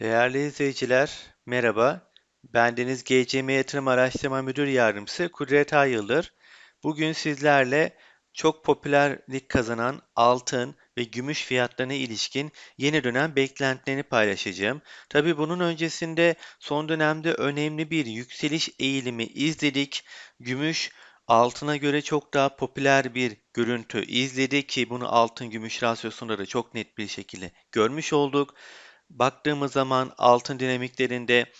Değerli izleyiciler, merhaba. Bendeniz GCM Yatırım Araştırma Müdür Yardımcısı Kudret Ayıldır. Bugün sizlerle çok popülerlik kazanan altın ve gümüş fiyatlarına ilişkin yeni dönem beklentilerini paylaşacağım. Tabii bunun öncesinde son dönemde önemli bir yükseliş eğilimi izledik. Gümüş altına göre çok daha popüler bir görüntü izledi ki bunu altın gümüş rasyosunda da çok net bir şekilde görmüş olduk. Baktığımız zaman altın dinamiklerinde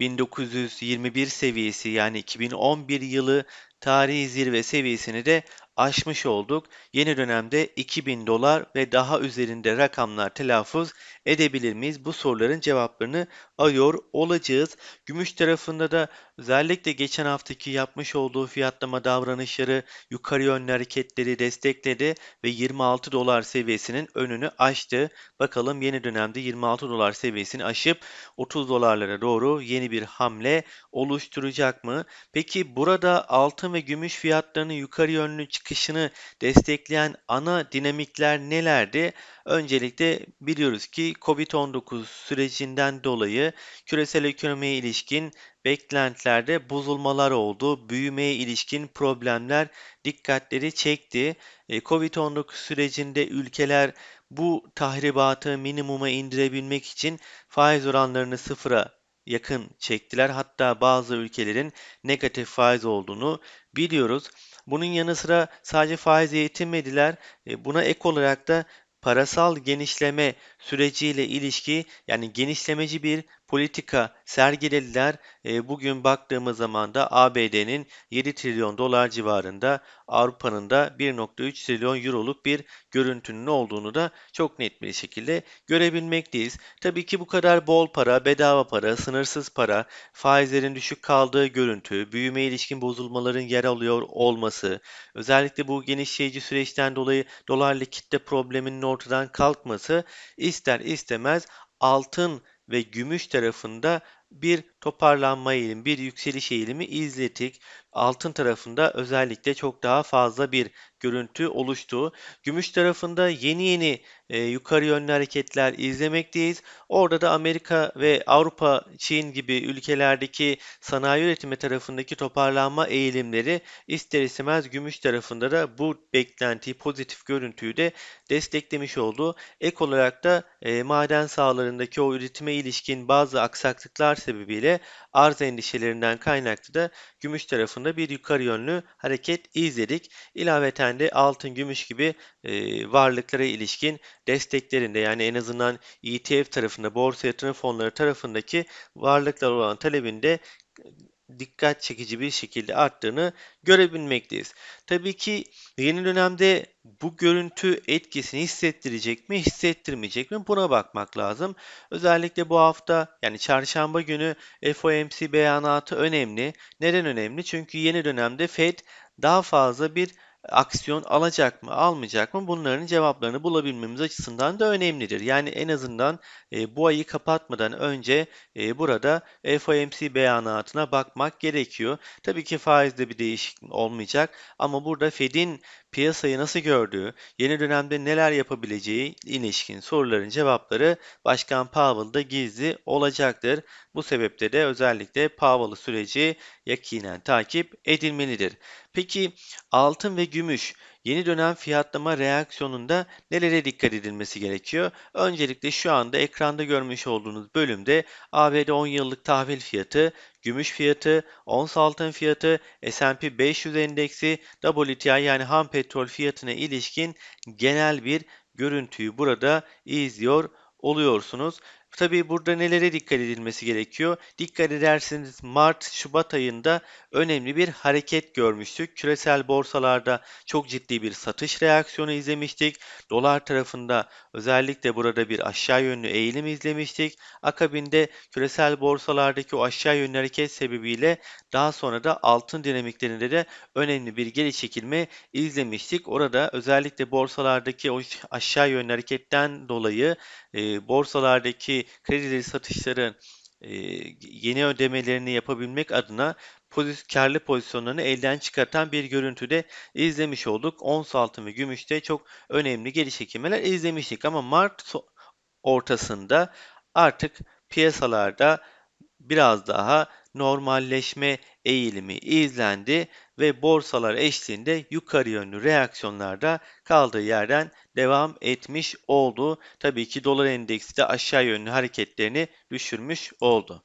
1921 seviyesi yani 2011 yılı tarihi zirve seviyesini de aşmış olduk. Yeni dönemde 2000 dolar ve daha üzerinde rakamlar telaffuz edebilir miyiz? Bu soruların cevaplarını arıyor olacağız. Gümüş tarafında da özellikle geçen haftaki yapmış olduğu fiyatlama davranışları yukarı yönlü hareketleri destekledi ve 26 dolar seviyesinin önünü açtı. Bakalım yeni dönemde 26 dolar seviyesini aşıp 30 dolarlara doğru yeni bir hamle oluşturacak mı? Peki burada altın ve gümüş fiyatlarının yukarı yönlü çıkışını destekleyen ana dinamikler nelerdi? Öncelikle biliyoruz ki COVID-19 sürecinden dolayı küresel ekonomiye ilişkin beklentilerde bozulmalar oldu. Büyümeye ilişkin problemler dikkatleri çekti. E, Covid-19 sürecinde ülkeler bu tahribatı minimuma indirebilmek için faiz oranlarını sıfıra yakın çektiler. Hatta bazı ülkelerin negatif faiz olduğunu biliyoruz. Bunun yanı sıra sadece faiz yetinmediler. E, buna ek olarak da parasal genişleme süreciyle ilişki yani genişlemeci bir politika sergilediler. E, bugün baktığımız zaman da ABD'nin 7 trilyon dolar civarında, Avrupa'nın da 1.3 trilyon euroluk bir görüntünün olduğunu da çok net bir şekilde görebilmekteyiz. Tabii ki bu kadar bol para, bedava para, sınırsız para, faizlerin düşük kaldığı görüntü, büyüme ilişkin bozulmaların yer alıyor olması, özellikle bu genişleyici süreçten dolayı dolar likitte probleminin ortadan kalkması ister istemez altın ve gümüş tarafında bir toparlanma eğilimi, bir yükseliş eğilimi izledik. Altın tarafında özellikle çok daha fazla bir görüntü oluştu. Gümüş tarafında yeni yeni e, yukarı yönlü hareketler izlemekteyiz. Orada da Amerika ve Avrupa, Çin gibi ülkelerdeki sanayi üretimi tarafındaki toparlanma eğilimleri ister istemez gümüş tarafında da bu beklentiyi, pozitif görüntüyü de desteklemiş oldu. Ek olarak da e, maden sahalarındaki o üretime ilişkin bazı aksaklıklar sebebiyle arz endişelerinden kaynaklı da gümüş tarafında bir yukarı yönlü hareket izledik. İlaveten de altın, gümüş gibi e, varlıklara ilişkin desteklerinde yani en azından ETF tarafında, borsa yatırım fonları tarafındaki varlıklar olan talebinde dikkat çekici bir şekilde arttığını görebilmekteyiz. Tabii ki yeni dönemde bu görüntü etkisini hissettirecek mi, hissettirmeyecek mi buna bakmak lazım. Özellikle bu hafta yani çarşamba günü FOMC beyanatı önemli. Neden önemli? Çünkü yeni dönemde Fed daha fazla bir aksiyon alacak mı, almayacak mı? Bunların cevaplarını bulabilmemiz açısından da önemlidir. Yani en azından e, bu ayı kapatmadan önce e, burada FOMC beyanatına bakmak gerekiyor. Tabii ki faizde bir değişiklik olmayacak ama burada Fed'in piyasayı nasıl gördüğü, yeni dönemde neler yapabileceği ilişkin soruların cevapları Başkan Powell'da gizli olacaktır. Bu sebeple de özellikle Powell süreci yakinen takip edilmelidir. Peki altın ve gümüş yeni dönem fiyatlama reaksiyonunda nelere dikkat edilmesi gerekiyor? Öncelikle şu anda ekranda görmüş olduğunuz bölümde ABD 10 yıllık tahvil fiyatı, gümüş fiyatı, ons altın fiyatı, S&P 500 endeksi, WTI yani ham petrol fiyatına ilişkin genel bir görüntüyü burada izliyor oluyorsunuz. Tabii burada nelere dikkat edilmesi gerekiyor? Dikkat ederseniz Mart-Şubat ayında önemli bir hareket görmüştük. Küresel borsalarda çok ciddi bir satış reaksiyonu izlemiştik. Dolar tarafında özellikle burada bir aşağı yönlü eğilim izlemiştik. Akabinde küresel borsalardaki o aşağı yönlü hareket sebebiyle daha sonra da altın dinamiklerinde de önemli bir geri çekilme izlemiştik. Orada özellikle borsalardaki o aşağı yönlü hareketten dolayı e, borsalardaki kredi satışların e, yeni ödemelerini yapabilmek adına poziz, karlı pozisyonlarını elden çıkartan bir görüntüde izlemiş olduk. Ons altın ve gümüşte çok önemli geri çekilmeler izlemiştik ama Mart ortasında artık piyasalarda biraz daha normalleşme eğilimi izlendi ve borsalar eşliğinde yukarı yönlü reaksiyonlarda kaldığı yerden devam etmiş oldu. Tabii ki dolar endeksi de aşağı yönlü hareketlerini düşürmüş oldu.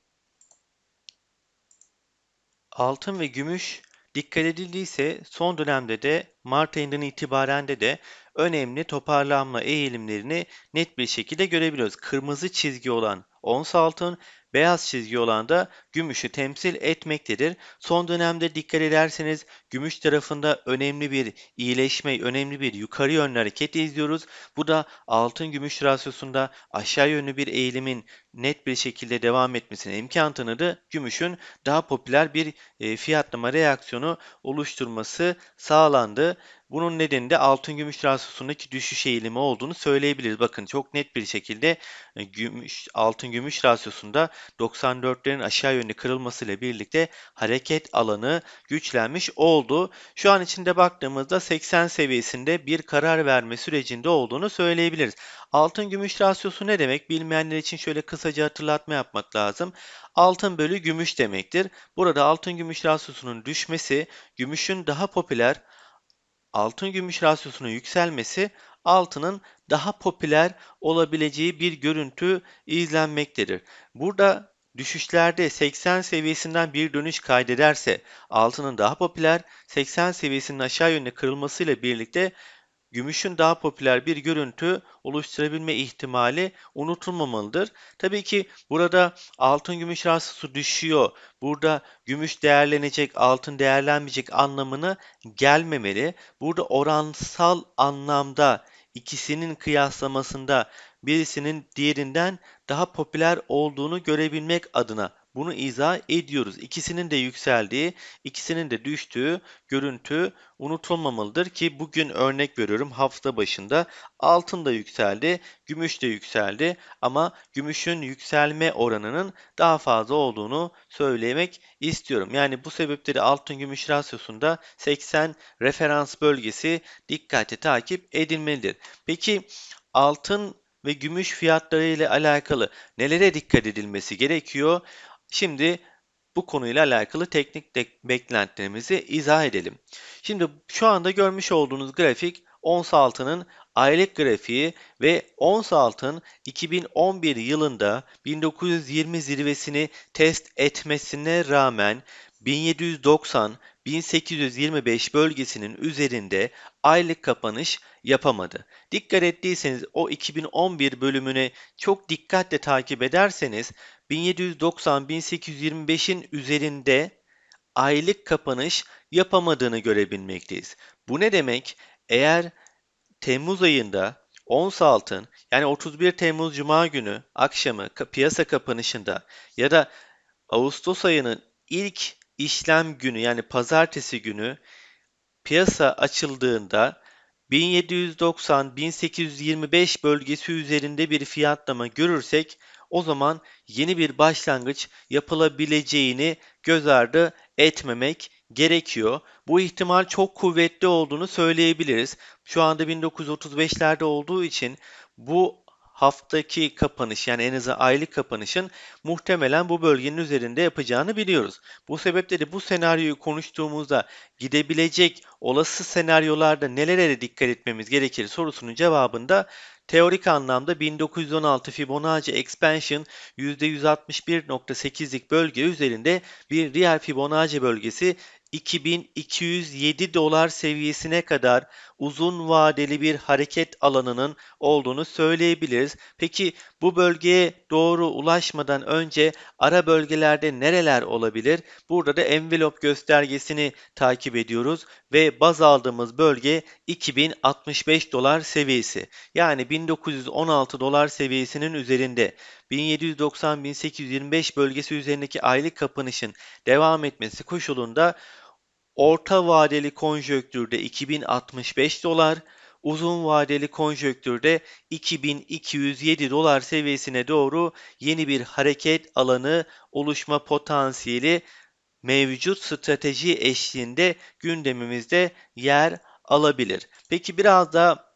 Altın ve gümüş dikkat edildiyse son dönemde de Mart ayından itibaren de de önemli toparlanma eğilimlerini net bir şekilde görebiliyoruz. Kırmızı çizgi olan ons altın Beyaz çizgi olan da gümüşü temsil etmektedir. Son dönemde dikkat ederseniz gümüş tarafında önemli bir iyileşme, önemli bir yukarı yönlü hareket izliyoruz. Bu da altın gümüş rasyosunda aşağı yönlü bir eğilimin net bir şekilde devam etmesine imkan tanıdı. Gümüşün daha popüler bir e, fiyatlama reaksiyonu oluşturması sağlandı. Bunun nedeni de altın gümüş rasyosundaki düşüş eğilimi olduğunu söyleyebiliriz. Bakın çok net bir şekilde e, gümüş altın gümüş rasyosunda 94'lerin aşağı yönlü kırılmasıyla birlikte hareket alanı güçlenmiş oldu. Şu an içinde baktığımızda 80 seviyesinde bir karar verme sürecinde olduğunu söyleyebiliriz. Altın gümüş rasyosu ne demek? Bilmeyenler için şöyle kısaca hatırlatma yapmak lazım. Altın bölü gümüş demektir. Burada altın gümüş rasyosunun düşmesi, gümüşün daha popüler altın gümüş rasyosunun yükselmesi altının daha popüler olabileceği bir görüntü izlenmektedir. Burada düşüşlerde 80 seviyesinden bir dönüş kaydederse altının daha popüler, 80 seviyesinin aşağı yönlü kırılmasıyla birlikte gümüşün daha popüler bir görüntü oluşturabilme ihtimali unutulmamalıdır. Tabii ki burada altın gümüş rasyosu düşüyor. Burada gümüş değerlenecek, altın değerlenmeyecek anlamını gelmemeli. Burada oransal anlamda ikisinin kıyaslamasında birisinin diğerinden daha popüler olduğunu görebilmek adına bunu izah ediyoruz. İkisinin de yükseldiği, ikisinin de düştüğü görüntü unutulmamalıdır ki bugün örnek veriyorum hafta başında altın da yükseldi, gümüş de yükseldi ama gümüşün yükselme oranının daha fazla olduğunu söylemek istiyorum. Yani bu sebepleri altın gümüş rasyosunda 80 referans bölgesi dikkate takip edilmelidir. Peki altın ve gümüş fiyatları ile alakalı nelere dikkat edilmesi gerekiyor? Şimdi bu konuyla alakalı teknik beklentilerimizi izah edelim. Şimdi şu anda görmüş olduğunuz grafik ons altının aylık grafiği ve ons altın 2011 yılında 1920 zirvesini test etmesine rağmen 1790-1825 bölgesinin üzerinde aylık kapanış yapamadı. Dikkat ettiyseniz o 2011 bölümüne çok dikkatle takip ederseniz 1790-1825'in üzerinde aylık kapanış yapamadığını görebilmekteyiz. Bu ne demek? Eğer Temmuz ayında ons altın yani 31 Temmuz Cuma günü akşamı piyasa kapanışında ya da Ağustos ayının ilk işlem günü yani pazartesi günü piyasa açıldığında 1790-1825 bölgesi üzerinde bir fiyatlama görürsek o zaman yeni bir başlangıç yapılabileceğini göz ardı etmemek gerekiyor. Bu ihtimal çok kuvvetli olduğunu söyleyebiliriz. Şu anda 1935'lerde olduğu için bu haftaki kapanış yani en azından aylık kapanışın muhtemelen bu bölgenin üzerinde yapacağını biliyoruz. Bu sebeple de bu senaryoyu konuştuğumuzda gidebilecek olası senaryolarda nelere dikkat etmemiz gerekir sorusunun cevabında Teorik anlamda 1916 Fibonacci Expansion %161.8'lik bölge üzerinde bir real Fibonacci bölgesi 2207 dolar seviyesine kadar uzun vadeli bir hareket alanının olduğunu söyleyebiliriz. Peki bu bölgeye doğru ulaşmadan önce ara bölgelerde nereler olabilir? Burada da envelop göstergesini takip ediyoruz ve baz aldığımız bölge 2065 dolar seviyesi. Yani 1916 dolar seviyesinin üzerinde 1790-1825 bölgesi üzerindeki aylık kapanışın devam etmesi koşulunda orta vadeli konjöktürde 2065 dolar, uzun vadeli konjöktürde 2207 dolar seviyesine doğru yeni bir hareket alanı oluşma potansiyeli mevcut strateji eşliğinde gündemimizde yer alabilir. Peki biraz da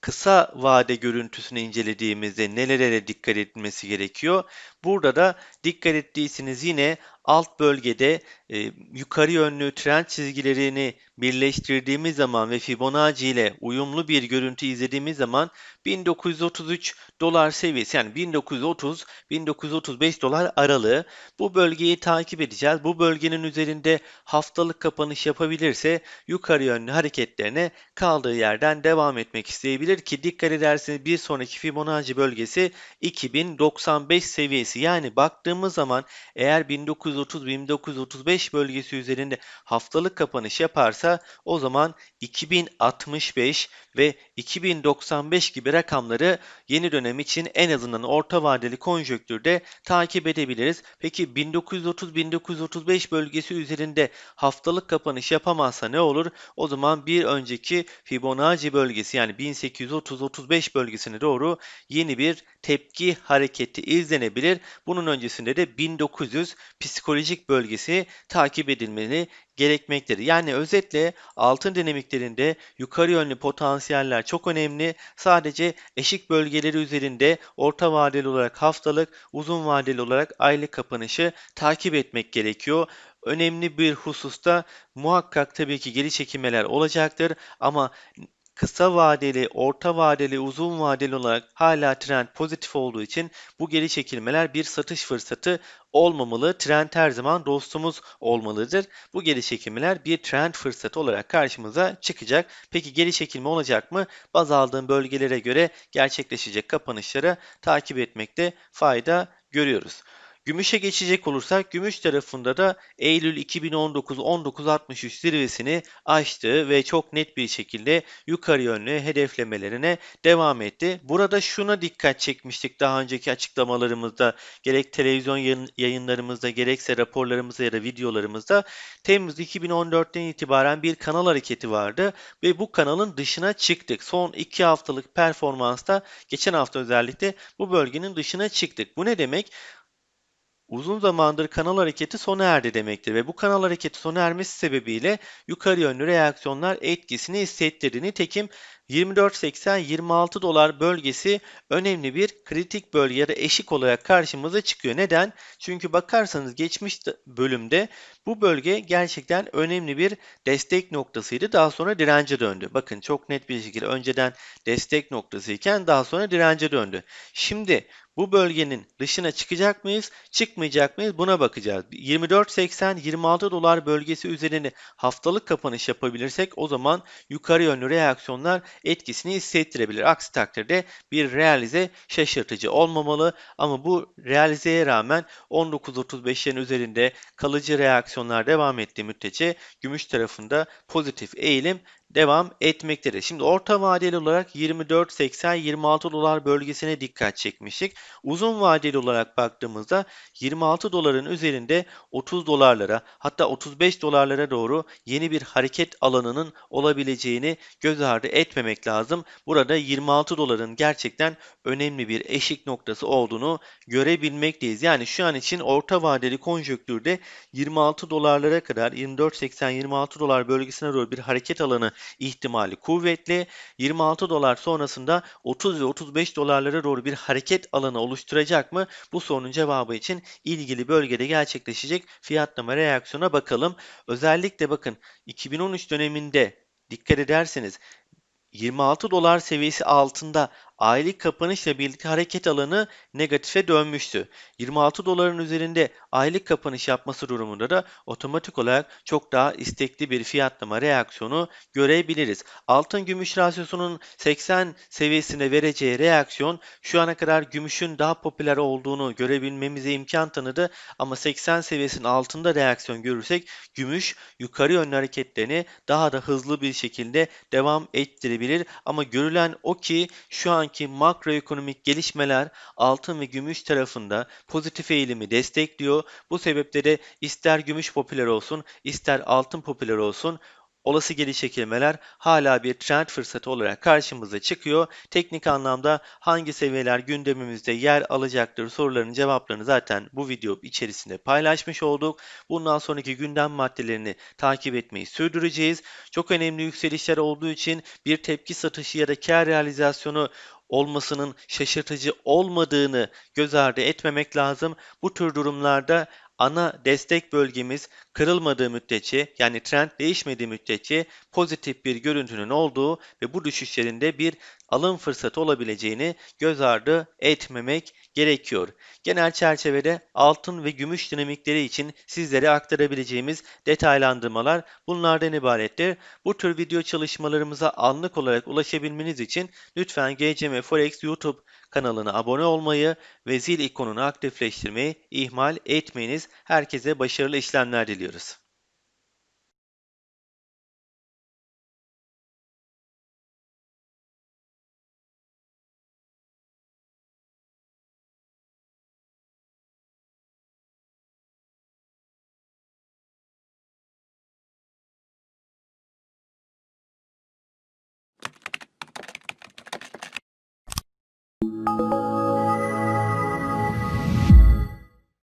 kısa vade görüntüsünü incelediğimizde nelere dikkat edilmesi gerekiyor? Burada da dikkat ettiyseniz yine alt bölgede e, yukarı yönlü trend çizgilerini birleştirdiğimiz zaman ve Fibonacci ile uyumlu bir görüntü izlediğimiz zaman 1933 dolar seviyesi yani 1930-1935 dolar aralığı bu bölgeyi takip edeceğiz. Bu bölgenin üzerinde haftalık kapanış yapabilirse yukarı yönlü hareketlerine kaldığı yerden devam etmek isteyebilir ki dikkat ederseniz bir sonraki Fibonacci bölgesi 2095 seviyesi yani baktığımız zaman eğer 1930-1935 bölgesi üzerinde haftalık kapanış yaparsa o zaman 2065 ve 2095 gibi rakamları yeni dönem için en azından orta vadeli konjöktürde takip edebiliriz. Peki 1930-1935 bölgesi üzerinde haftalık kapanış yapamazsa ne olur? O zaman bir önceki Fibonacci bölgesi yani 1830-35 bölgesine doğru yeni bir tepki hareketi izlenebilir. Bunun öncesinde de 1900 psikolojik bölgesi takip edilmeli gerekmektedir. Yani özetle altın dinamiklerinde yukarı yönlü potansiyeller çok önemli. Sadece eşik bölgeleri üzerinde orta vadeli olarak haftalık, uzun vadeli olarak aylık kapanışı takip etmek gerekiyor. Önemli bir hususta muhakkak tabii ki geri çekilmeler olacaktır ama kısa vadeli, orta vadeli, uzun vadeli olarak hala trend pozitif olduğu için bu geri çekilmeler bir satış fırsatı olmamalı. Trend her zaman dostumuz olmalıdır. Bu geri çekilmeler bir trend fırsatı olarak karşımıza çıkacak. Peki geri çekilme olacak mı? Baz aldığım bölgelere göre gerçekleşecek kapanışları takip etmekte fayda görüyoruz. Gümüşe geçecek olursak gümüş tarafında da Eylül 2019 1963 zirvesini aştı ve çok net bir şekilde yukarı yönlü hedeflemelerine devam etti. Burada şuna dikkat çekmiştik daha önceki açıklamalarımızda gerek televizyon yayınlarımızda gerekse raporlarımızda ya da videolarımızda Temmuz 2014'ten itibaren bir kanal hareketi vardı ve bu kanalın dışına çıktık. Son 2 haftalık performansta geçen hafta özellikle bu bölgenin dışına çıktık. Bu ne demek? Uzun zamandır kanal hareketi sona erdi demektir ve bu kanal hareketi sona ermesi sebebiyle yukarı yönlü reaksiyonlar etkisini hissettirdi. Nitekim 24.80-26 dolar bölgesi önemli bir kritik bölge ya da eşik olarak karşımıza çıkıyor. Neden? Çünkü bakarsanız geçmiş bölümde bu bölge gerçekten önemli bir destek noktasıydı. Daha sonra dirence döndü. Bakın çok net bir şekilde önceden destek noktasıyken daha sonra dirence döndü. Şimdi bu bölgenin dışına çıkacak mıyız, çıkmayacak mıyız buna bakacağız. 24.80-26 dolar bölgesi üzerine haftalık kapanış yapabilirsek o zaman yukarı yönlü reaksiyonlar etkisini hissettirebilir. Aksi takdirde bir realize şaşırtıcı olmamalı ama bu realizeye rağmen 19.35'lerin üzerinde kalıcı reaksiyonlar devam ettiği müddetçe gümüş tarafında pozitif eğilim devam etmektedir. Şimdi orta vadeli olarak 24.80-26 dolar bölgesine dikkat çekmiştik. Uzun vadeli olarak baktığımızda 26 doların üzerinde 30 dolarlara hatta 35 dolarlara doğru yeni bir hareket alanının olabileceğini göz ardı etmemek lazım. Burada 26 doların gerçekten önemli bir eşik noktası olduğunu görebilmekteyiz. Yani şu an için orta vadeli konjöktürde 26 dolarlara kadar 24.80-26 dolar bölgesine doğru bir hareket alanı ihtimali kuvvetli. 26 dolar sonrasında 30 ve 35 dolarlara doğru bir hareket alanı oluşturacak mı? Bu sorunun cevabı için ilgili bölgede gerçekleşecek fiyatlama reaksiyona bakalım. Özellikle bakın 2013 döneminde dikkat ederseniz 26 dolar seviyesi altında aylık kapanışla birlikte hareket alanı negatife dönmüştü. 26 doların üzerinde aylık kapanış yapması durumunda da otomatik olarak çok daha istekli bir fiyatlama reaksiyonu görebiliriz. Altın gümüş rasyosunun 80 seviyesinde vereceği reaksiyon şu ana kadar gümüşün daha popüler olduğunu görebilmemize imkan tanıdı ama 80 seviyesinin altında reaksiyon görürsek gümüş yukarı yönlü hareketlerini daha da hızlı bir şekilde devam ettirebilir ama görülen o ki şu anki makroekonomik gelişmeler altın ve gümüş tarafında pozitif eğilimi destekliyor. Bu sebeple de ister gümüş popüler olsun, ister altın popüler olsun olası geri çekilmeler hala bir trend fırsatı olarak karşımıza çıkıyor. Teknik anlamda hangi seviyeler gündemimizde yer alacaktır sorularının cevaplarını zaten bu video içerisinde paylaşmış olduk. Bundan sonraki gündem maddelerini takip etmeyi sürdüreceğiz. Çok önemli yükselişler olduğu için bir tepki satışı ya da kar realizasyonu olmasının şaşırtıcı olmadığını göz ardı etmemek lazım. Bu tür durumlarda ana destek bölgemiz kırılmadığı müddetçe yani trend değişmediği müddetçe pozitif bir görüntünün olduğu ve bu düşüşlerinde bir alım fırsatı olabileceğini göz ardı etmemek gerekiyor. Genel çerçevede altın ve gümüş dinamikleri için sizlere aktarabileceğimiz detaylandırmalar bunlardan ibarettir. Bu tür video çalışmalarımıza anlık olarak ulaşabilmeniz için lütfen GCM Forex YouTube kanalına abone olmayı ve zil ikonunu aktifleştirmeyi ihmal etmeyiniz. Herkese başarılı işlemler diliyoruz.